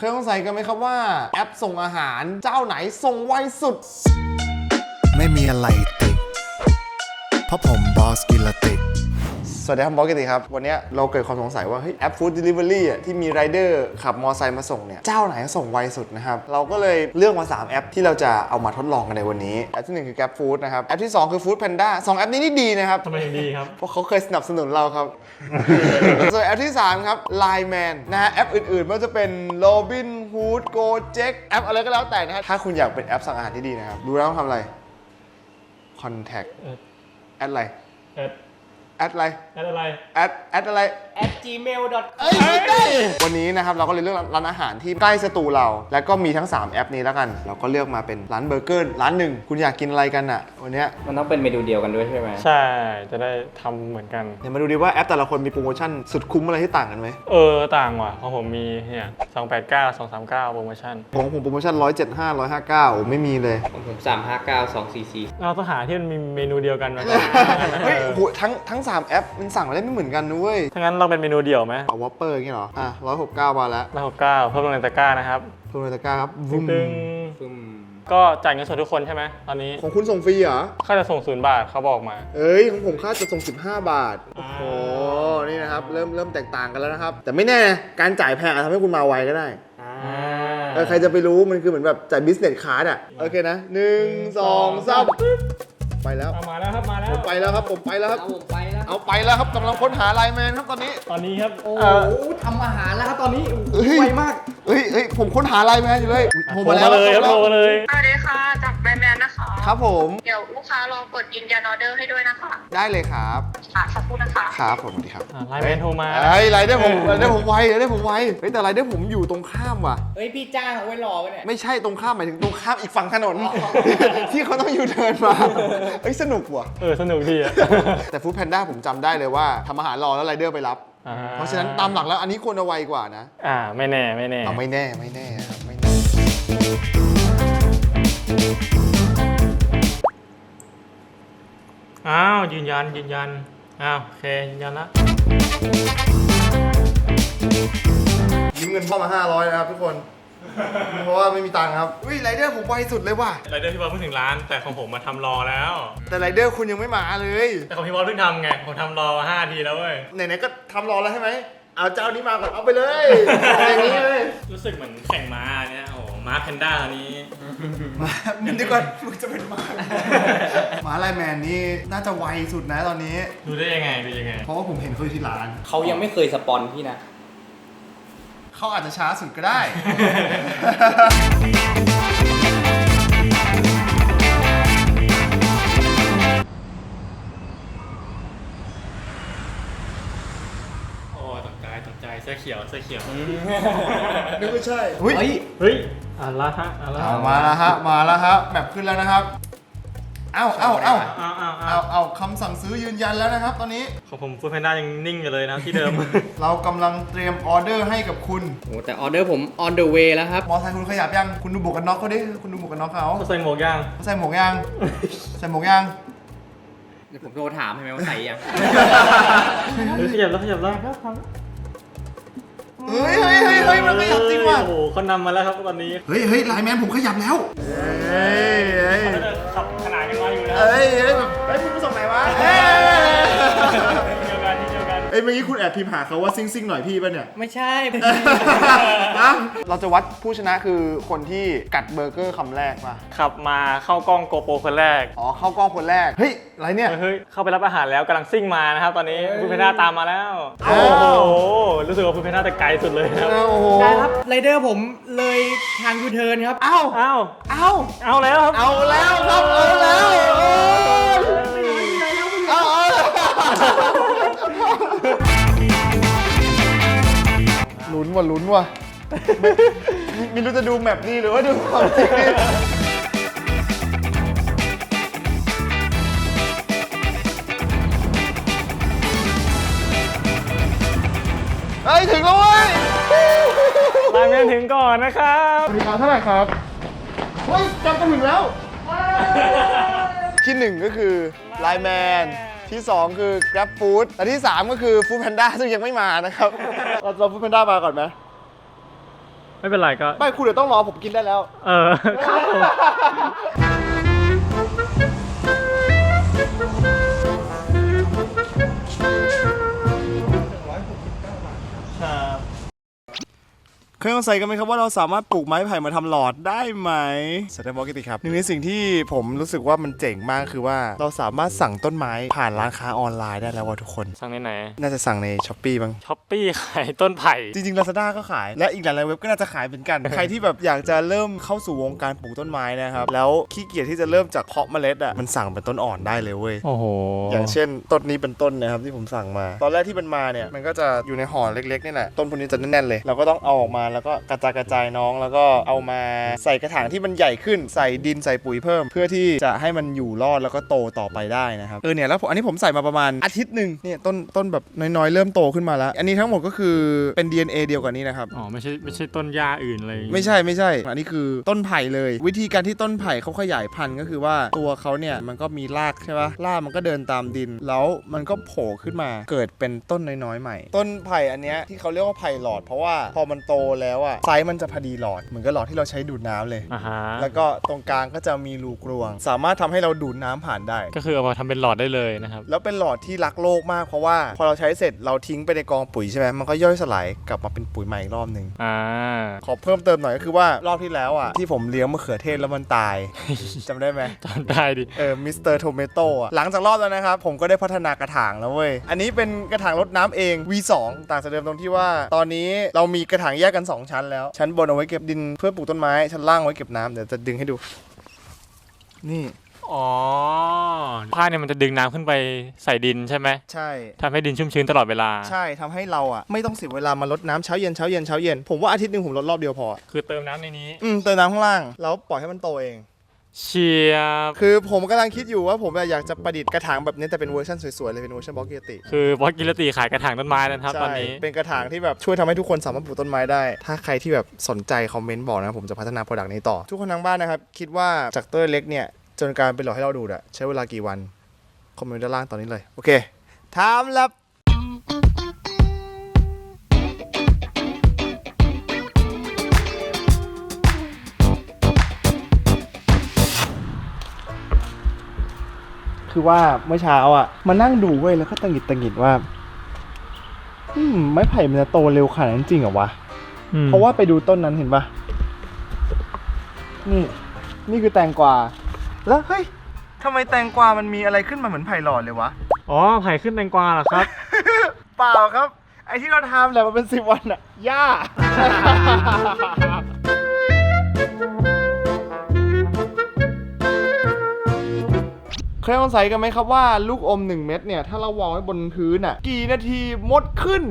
เคยสงสัยกันไหมครับว่าแอปส่งอาหารเจ้าไหนส่งไวสุด ไม่มีอะไรติดเพราะผมบอสกิลติดส วัสดีครับบอสกิติครับ วันนี้เราเกิดความสงสัยว่าเฮ้ยแอปฟู้ดเดลิเวอรี่อะที่มีไรเดอร์ขับมอไซค์มาส่งเนี่ย เจ้าไหนส่งไวสุดนะครับ เราก็เลยเลือกมา 3 แอปที่เราจะเอามาทดลองกันในวันนี้ แอปที่ 1 คือ Grab Food นะครับ แอปที่ 2 คือ Food Panda สองแอปนี้นี่ดีนะครับทำไมถึงดีครับ เพราะเขาเคยสนับสนุนเราครับ ส่วนแอปที่ 3 ครับ Line Man นะฮะแอปอื่นๆไม่ว่าจะเป็น Robin Hood Gojek แอปอะไรก็แล้วแต่นะฮะถ้าคุณอยากเป็นแอปสั่งอาหารที่ดีนะครับดูแล้วต้องทำอะไร Contact เออแอดอะไรแอด แอดอะไรแอดอะไร แอดแอดอะไร at gmail.com เอ้ยไม่ได้วันนี้นะครับเราก็เลยเลือกร้านอาหารที่ใกล้สตูเรา แล้วก็มีทั้ง 3 แอปนี้แล้วกัน เราก็เลือกมาเป็นร้านเบอร์เกอร์ร้านหนึ่งคุณอยากกินอะไรกันอะวันเนี้ยมันต้องเป็นเมนูเดียวกันด้วยใช่ไหมใช่ จะได้ทำเหมือนกัน เดี๋ยวมาดูดีว่าแอปแต่ละคนมีโปรโมชั่นสุดคุ้มอะไรที่ต่างกันไหมเออ ต่างว่ะของผมมีเนี่ย289 239 โปรโมชั่นของผมโปรโมชั่น 175 159โอ้ไม่มีเลยของผมสามห้าเก้าสองสี่สี่เราต้องหาที่มันมีเมนูเดียวกันมาเฮ้ยโหทั้งทั้ง3 แอปมันสั่งมาได้ไม่เหมือนกันนะเว้ยถ้างั้นเราเป็นเมนูเดี่ยวไหมเอาวอปเปอร์อย่างงี้เหรอ อะ169มาแล้ว169เพิ่มลงในตะกร้านะครับโทรในตะกร้าครับวุ้มตึงฟึ่มๆก็จ่ายเงินสดทุกคนใช่ไหมตอนนี้ ของคุณส่งฟรีเหรอ ค่าจะส่งศูนย์บาทเขาบอกมา เอ้ยของผมค่าจะส่ง 15 บาท โอ้โห นี่นะครับ เริ่มเริ่มแตกต่างกันแล้วนะครับ แต่ไม่แน่ การจ่ายแพงอาจทำให้คุณมาไวก็ได้อ่าเออใครจะไปรู้มันคือเหมือนแบบจ่าย business card อะ โอเคนะหนึ่งสองสาม ไปแล้ว เอามาแล้วครับมาแล้ว ผมไปแล้วครับ ผมไปแล้วครับ เอาผมไปแล้วเอาไปแล้วครับกำลังค้นหาไลน์แมนครับตอนนี้ ตอนนี้ครับโอ้เอ่อโหทำอาหารแล้วครับตอนนี้โอ้โหเฮ้ย ไวมากเฮ้ยเฮ้ยผมค้นหาไลน์แมนอยู่เลยอุ๊ยโทโทรรมามาแล้วเลยครับโทรโทรมามาแล้วเลย สวัสดีค่ะจากแบรนด์แมนนะคะ ครับผม เดี๋ยวลูกค้ารอกดยืนยันออเดอร์ให้ด้วยนะคะได้เลยครับ ค่ะสักครู่นะคะ ครับผมสวัสดีครับอ่าไลน์แมนโทรมาเฮ้ยไลน์ได้ผมไลน์ได้ผมไวไลน์ได้ผมไวเฮ้ยแต่ไลน์ได้ผมอยู่ตรงข้ามว่ะ เฮ้ยพี่จ้างเอาไว้รอไว้เนี่ย ไม่ใช่ตรงข้ามหมายถึงตรงข้ามอีกฝั่งถนน ที่เขาต้องอยู่เทิร์นมาเฮ้ยสนุกว่ะ เออ สนุกดีอะ แต่ฟู้ดแพนด้าผมจำได้เลยว่าทำอาหารรอแล้วไรเดอร์ไปรับ อ่เพราะฉะนั้นตามหลักแล้วอันนี้ควรจะไวกว่านะ อ่า ไม่แน่ ไม่แน่ เอาไม่แน่ไม่แน่ครับไม่แน่ อ้าวยืนยันยืนยันอ้าวโอเคยืนยันละยืมเงินพ่อมา 500นะครับทุกคน เพราะว่าไม่มีตังค์ครับ อุ้ยไรเดอร์ผมไวสุดเลยว่ะไรเดอร์พี่บอลเพิ่งถึงร้าน แต่ของผมมาทำรอแล้ว แต่ไรเดอร์คุณยังไม่มาเลย แต่ของพี่บอลเพิ่งทำไงผมทำรอมาห้าทีแล้วเว้ยไหนๆก็ทำรอแล้วใช่ไหม เอาเจ้านี้มาก่อนเอาไปเลยอะไรอย่างนี้เลย รู้สึกเหมือนแข่งม้าเนี่ยโอ้โห ม้าแพนด้าตัวนี้มาเดี๋ยวก่อนมึงจะเป็นหมาหมาไลน์แมนนี่น่าจะไวสุดนะตอนนี้ ดูได้ยังไงดูยังไง เพราะว่าผมเห็นเขาอยู่ที่ร้าน เขายังไม่เคยสปอนพี่นะ เขาอาจจะช้าสุดก็ได้ โอ้ตกใจตกใจเสื้อเขียวเสื้อเขียว นึกไม่ใช่ เฮ้ย เฮ้ยเฮ้ย อะละฮะอะละเอามาแล้วฮะมาแล้วครับแบบขึ้นแล้วนะครับเอ้าเอ้าเอ้าอ้าวอ้าวอ้าเอาวเอาคำสั่งซื้อยืนยันแล้วนะครับ ตอนนี้ของผมฟูดแพนด้ายังนิ่งอยู่เลยนะที่เดิม เรากำลังเตรียมออเดอร์ให้กับคุณโอ้แต่ออเดอร์ผม on the way แล้วครับ มอไซค์คุณขยับยังคุณดูหมวกกันน็อกเขาดิคุณดูหมวกกันน็อกเขาเขาใส่หมวกย่าง ใส่หมวกยังใส่หมวกยังเดี๋ยวผมโทรถามให้ไหมว่าใส่ยัง เฮ้ยขยับแล้วขยับแล้วครับครับ เฮ้ยเฮ้ยเฮ้ยเฮ้ยมันขยับจริงว่ะโอ้โหเขานำมาแล้วครับตอนนี้เฮ้ยเฮ้ยไลน์แมนผมขยับแล้วเฮ้ยเฮ้ยเขาจะขับขนานกันมาอยู่แล้วเฮ้ยเฮ้ยแบบเฮ้ยมึงมาส่งไหนวะเฮ้ย อ้ยเมื่อกี้คุณแอบพิมพ์หาเขาว่าซิ่งซิ่งหน่อยพี่ป่ะเนี่ย ไม่ใช่เราจะวัดผู้ชนะคือคนที่กัดเบอร์เกอร์คำแรกป่ะ ขับมาเข้ากล้องโกโปรคนแรก อ๋อเข้ากล้องคนแรก เฮ้ย อะไรเนี่ย เฮ้ย เข้าไปรับอาหารแล้วกำลังซิ่งมานะครับ ตอนนี้ฟูดแพนด้าตามมาแล้วอ้าโอ้วโห รู้สึกว่าฟูดแพนด้าจะไกลสุดเลยนะครับ โอ้โหได้ครับไรเดอร์ผมเลยทางยูเทิร์นครับ เอ้าเอ้าเอ้า เอาแล้วครับ เอาแล้วครับเอาแล้ว ว่ะลุ้นว่ะไม่ไม่รู้จะดูแมปนี้หรือว่าดูความจริงนี่เฮ้ยถึงแล้วเว้ยไลน์แมนถึงก่อนนะครับ ราคาเท่าไหร่ครับ เฮ้ยจำกันถึงแล้ว ที่หนึ่งก็คือไลแมน ที่สองคือ Grab Food และที่สามก็คือ Food Panda ซึ่งยังไม่มานะครับ เราเรา Food Panda มาก่อนไหมไม่เป็นไรก็ ไม่คุณเดี๋ยวต้องรอผมกินได้แล้ว เออครับผม เคยสงสัยกันไหมครับว่าเราสามารถปลูกไม้ไผ่มาทำหลอดได้ไหมสแตมบอกกิติครับหนึ่งในสิ่งที่ผมรู้สึกว่ามันเจ๋งมากคือว่าเราสามารถสั่งต้นไม้ผ่านร้านค้าออนไลน์ได้แล้วว่าทุกคน สั่งในไหน น่าจะสั่งในช้อปปีบ้างช้อปปี้ขายต้นไผ่ จริงๆ Lazada ก็ขาย และอีกหลายๆเว็บก็น่าจะขายเหมือนกัน ใครที่แบบอยากจะเริ่มเข้าสู่วงการปลูกต้นไม้นะครับ แล้วขี้เกียจที่จะเริ่มจากเพาะเมล็ดอะ มันสั่งเป็นต้นอ่อนได้เลยเว้ย โอ้โห อย่างเช่นต้นนี้เป็นต้นนะครับที่ผมสั่งมา ตอนแรกที่มันมาเนี่ย มันก็จะอยู่ในห่อเล็กๆนี่แหละ ต้นพวกนี้จะแน่นๆเลย เราก็ต้องเอาออกมาแล้วก็กระจายกระจายน้องแล้วก็เอามาใส่กระถางที่มันใหญ่ขึ้นใส่ดินใส่ปุ๋ยเพิ่ม เพื่อที่จะให้มันอยู่รอดแล้วก็โตต่อไปได้นะครับเออเนี่ยแล้วผมอันนี้ผมใส่มาประมาณอาทิตย์หนึ่งเนี่ยต้นต้นแบบน้อยๆ เริ่มโตขึ้นมาแล้ว อันนี้ทั้งหมดก็คือเป็น DNA เดียวกันนี้นะครับอ๋อไม่ใช่ไม่ใช่ต้นหญ้าอื่นอะไรอย่างงี้ไม่ใช่ไม่ใช่ อันนี้คือต้นไผ่เลย วิธีการที่ต้นไผ่เขาขยายพันธุ์ก็คือว่าตัวเขาเนี่ยมันก็มีรากใช่ปะรากมันก็เดินตามดิน แล้วมันก็โผล่ขึ้นมาเกิดเป็นต้นน้อยๆใหม่ ต้นไผ่อันเนี้ยที่เขาเรียกว่าไผ่หลอดเพราะว่าพอมันโตแล้วอะไซส์มันจะพอดีหลอดเหมือนกับหลอดที่เราใช้ดูดน้ำเลย อ่าฮะแล้วก็ตรงกลางก็จะมีรูกรวง สามารถทำให้เราดูดน้ำผ่านได้ ก็คือเอามาทำเป็นหลอดได้เลยนะครับ แล้วเป็นหลอดที่รักโลกมากเพราะว่า พอเราใช้เสร็จเราทิ้งไปในกองปุ๋ยใช่ไหมมันก็ย่อยสลายกลับมาเป็นปุ๋ยใหม่อีกรอบหนึ่งอ่า ขอเพิ่มเติมหน่อยก็คือว่ารอบที่แล้วอะที่ผมเลี้ยงมะเขือเทศแล้วมันตาย จำได้ไหม จำได้ดิ เออ มิสเตอร์โทเมโต้อะหลังจากรอบแล้วนะครับ ผมก็ได้พัฒนากระถางแล้วเว้ย อันนี้เป็นกระถางรดน้ำเอง V2 ต่างจากเดิมตรงที่ว่า ตอนนี้เรามีกระถางแยกกัน2 ชั้นแล้ว ชั้นบนเอาไว้เก็บดินเพื่อปลูกต้นไม้ ชั้นล่างไว้เก็บน้ำเดี๋ยวจะดึงให้ดู นี่ อ๋อผ้าเนี่ยมันจะดึงน้ำขึ้นไปใส่ดินใช่ไหมใช่ ทำให้ดินชุ่มชื้นตลอดเวลา ใช่ทำให้เราอะ ไม่ต้องเสียเวลามารดน้ำเช้าเย็นเช้าเย็นเช้าเย็นผมว่าอาทิตย์หนึ่งผมรดรอบเดียวพออะคือเติมน้ำในนี้ อืมเติมน้ำข้างล่าง แล้วปล่อยให้มันโตเอง เชียบคือผมกำลังคิดอยู่ว่าผมอยากจะประดิษฐ์กระถางแบบนี้แต่เป็นเวอร์ชันสวยๆเลยเป็นเวอร์ชันบล็อกเกติคือบอสกิรติขายกระถางต้นไม้นะครับตอนนี้เป็นกระถางที่แบบช่วยทำให้ทุกคนสามารถปลูกต้นไม้ได้ ถ้าใครที่แบบสนใจคอมเมนต์บอกนะผมจะพัฒนาโปรดักต์นี้ต่อ ทุกคนทางบ้านนะครับคิดว่าจากต้นเล็กเนี่ยจนกลารเป็นหลอดให้เราดูดอะใช้เวลากี่วันคอมเมนต์ด้านล่างตอนนี้เลยโอเคถามแล้ว คือว่าเมื่อเช้าอะมานั่งดูเว้ยแล้วก็ตังหงิดตังหงิดว่าอืมไม้ไผ่มันจะโตเร็วขนาดนั้นจริงเหรอวะเพราะว่าไปดูต้นนั้นเห็นปะนี่ นี่คือแตงกวาแล้วเฮ้ยทำไมแตงกวามันมีอะไรขึ้นมาเหมือนไผ่หลอดเลยวะอ๋อไผ่ขึ้นแตงกวาเหรอครับ เปล่าครับ ไอที่เราทำแหละมันเป็นสิบวันอะหญ้า เคยสงสัยกันไหมครับว่าลูกอม 1 เม็ดเนี่ย ถ้าเราวางไว้บนพื้นอะ กี่นาทีมดขึ้น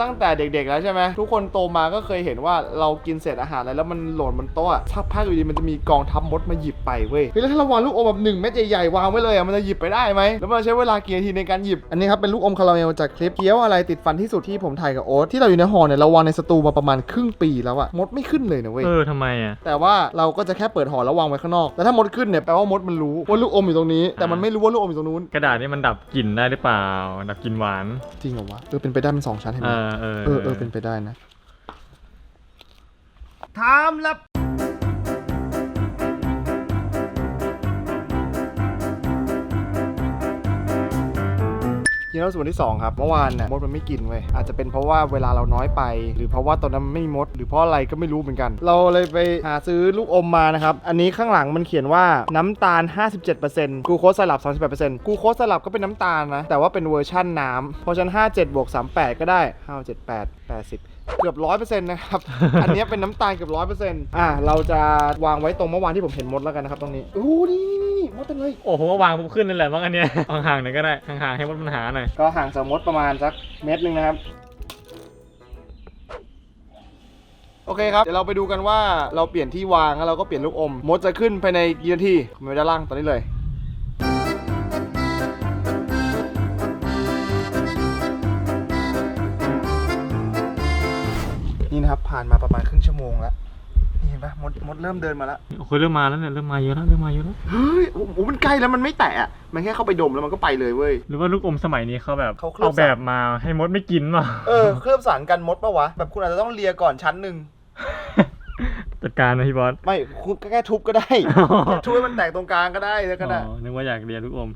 ตั้งแต่เด็กๆแล้วใช่ไหมทุกคนโตมาก็เคยเห็นว่าเรากินเศษอาหารอะไรแล้วมันหล่นบนโต๊ะอะสักพักอยู่ดีมันจะมีกองทัพมดมาหยิบไปเว้ยเฮ้ยแล้วถ้าเราวางลูกอมแบบหนึ่งเม็ดใหญ่ๆวางไว้เลยอะมันจะหยิบไปได้ไหมแล้วมันใช้เวลากี่นาทีในการหยิบอันนี้ครับเป็นลูกอมคาราเมลจากคลิปเคี้ยวอะไรติดฟันที่สุดที่ผมถ่ายกับโอ๊ตที่เราอยู่ในห่อเนี่ยเราวางในสตูมาประมาณครึ่งปีแล้วอะมดไม่ขึ้นเลยนะเว้ยเออทำไมอะแต่ว่าเราก็จะแค่เปิดห่อแล้ววางไว้ข้างนอกแต่ถ้ามดขึ้นเนี่ยแปลว่ามดมันรู้ว่าลูกอมอยู่ตรงนี้ แต่มันไม่รู้ว่าลูกอมอยู่ตรงนู้น กระดาษนี่มันดับกลิ่นได้หรือเปล่า ดับกลิ่นหวาน จริงเหรอวะ เออ เป็นไปได้เป็นสองชั้นเห็นเอไหมอเออเออเออเป็นไปได้นะทำลับ กินแล้วส่วนที่สองครับเมื่อวานน่ะมดมันไม่กินเว้ยอาจจะเป็นเพราะว่าเวลาเราน้อยไป หรือเพราะว่าตอนนั้นไม่มีมด หรือเพราะอะไรก็ไม่รู้เหมือนกัน เราเลยไปหาซื้อลูกอมมานะครับอันนี้ข้างหลังมันเขียนว่าน้ำตาล 57%กูโคสไซรัป38%กูโคสไซรัปก็เป็นน้ำตาลนะแต่ว่าเป็นเวอร์ชั่นน้ำเพราะฉะนั้น57บวก38 ก็ได้5 7 8 80เกือบร้อยเปอร์เซ็นต์นะครับ อันนี้เป็นน้ำตาลเกือบร้อยเปอร์เซ็นต์อะ เราจะวางไว้ตรงเมื่อวานที่ผมเห็นมดแล้วกันนะครับตรงนี้โอ้นี่นี่นี่ มดเต็มเลย โอ้ผมว่าวางปุ๊บขึ้นเลยแหละมั้งอันเนี้ยห่างๆหน่อยก็ได้ห่างๆให้มดมันหาหน่อยก็ห่างจากมดประมาณสักเมตรหนึ่งนะครับ โอเคครับ เดี๋ยวเราไปดูกันว่าเราเปลี่ยนที่วางแล้วเราก็เปลี่ยนลูกอม มดจะขึ้นภายในกี่นาทีคอมเมนต์ด้านล่างตอนนี้เลย นี่นะครับผ่านมาประมาณครึ่งชั่วโมงแล้ว นี่เห็นปะมดมดเริ่มเดินมาแล้วโอ้โหเริ่มมาแล้วเนี่ยเริ่มมาเยอะแล้วเริ่มมาเยอะแล้วเฮ้ยโอ้โหมันใกล้แล้วมันไม่แตะอะมันแค่เข้าไปดมแล้วมันก็ไปเลยเว้ยหรือว่าลูกอมสมัยนี้เขาแบบเขาเคลือบ เอาแบบมาให้มดไม่กินป่ะเออเคลือบสารกันมดปะวะแบบคุณอาจจะต้องเลียก่อนชั้นหนึ่งจัดการนะพี่บอสไม่คุณก็แค่ทุบก็ได้ทุบให้มันแตกตรงกลางก็ได้แล้วก็ได้ อ๋อนึกว่าอยากเรียนลูกอม